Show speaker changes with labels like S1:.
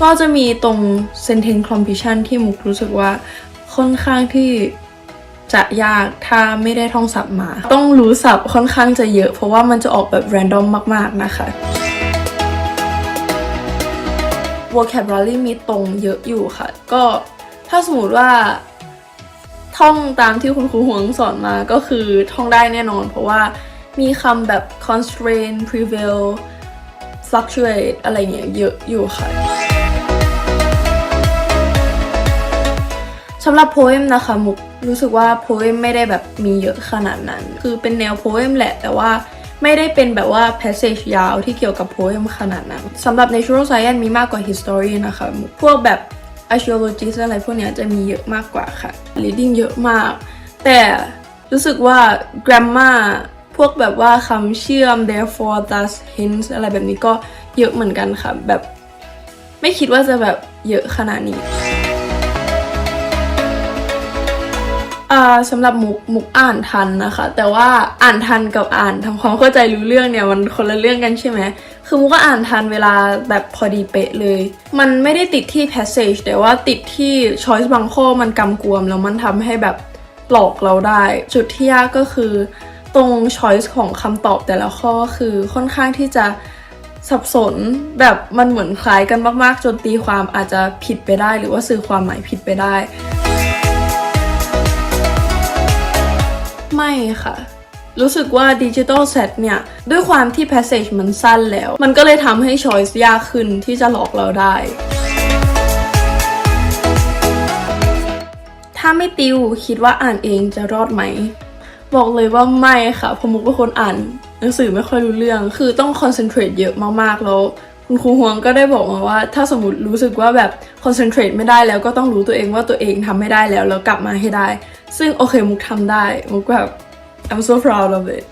S1: ก็จะมีตรง sentence completion ที่มุกรู้สึกว่าค่อนข้างที่จะยากถ้าไม่ได้ท่องศัพท์มา ต้องรู้ศัพท์ค่อนข้างจะเยอะ เพราะว่ามันจะออกแบบ random มาก ๆ นะคะ vocabulary มีตรงเยอะอยู่ค่ะ ก็ถ้าสมมติว่าท่องตามที่คุณครูหวงสอนมาก็คือท่องได้แน่นอน เพราะว่ามีคำแบบ constrain prevail fluctuate อะไรเงี้ยเยอะอยู่ค่ะำหรับ poem นะคะมุกรู้สึกว่า poem ไม่ได้แบบมีเยอะขนาดนั้น คือเป็นแนว poem แหละ แต่ว่าไม่ได้เป็นแบบว่า passage ยาวที่เกี่ยวกับ poem ขนาดนั้นสำหรับ natural science มีมากกว่า history นะคะมุกพวกแบบ archaeologist อะไรพวกเนี้ยจะมีเยอะมากกว่าค่ะ reading เยอะมาก แต่รู้สึกว่า grammar พวกแบบว่าคำเชื่อม therefore thus hence อะไรแบบนี้ก็เยอะเหมือนกันค่ะ แบบ ไม่คิดว่าจะแบบเยอะขนาดนี้ อ่าสำหรับมุกมุกอ่านทันนะคะ แต่ว่าอ่านทันกับอ่านทำความเข้าใจรู้เรื่องเนี่ยมันคนละเรื่องกันใช่ไหมคือมุกก็อ่านทันเวลาแบบพอดีเป๊ะเลย มันไม่ได้ติดที่ passage แต่ว่าติดที่ choice บางข้อมันกำกวม แล้วมันทำให้แบบหลอกเราได้ จุดที่ยากก็คือ ตรง choice ของคำตอบแต่ละข้อคือค่อนข้างที่จะสับสนแบบมันเหมือนคล้ายกันมาก ๆ จนตีความอาจจะผิดไปได้ หรือว่าสื่อความหมายผิดไปได้ ค่ะ รู้สึกว่าดิจิ t a ลเซตเนี่ย ด้วยความที่ passage มันสั้นแล้ว มันก็เลยทำให้ choice ยากขึ้นที่จะหลอกเราได้ ถ้าไม่ติวคิดว่าอ่านเองจะรอดไหม บอกเลยว่าไม่ค่ะเพราะมุกเป็นคนอ่าน หนังสือไม่ค่อยรู้เรื่อง คือต้องคอนเซนเทรตเยอะมากๆแล้วคุณครูฮวงก็ได้บอกมาว่า ถ้าสมมติรู้สึกว่าแบบคอนเซนเทรตไม่ได้แล้วก็ต้องรู้ตัวเองว่าตัวเองทำไม่ได้แล้วแล้วกลับมาให้ได้ ซึ่งโอเคมุกทำได้ มุกแบบ I'm so proud of it.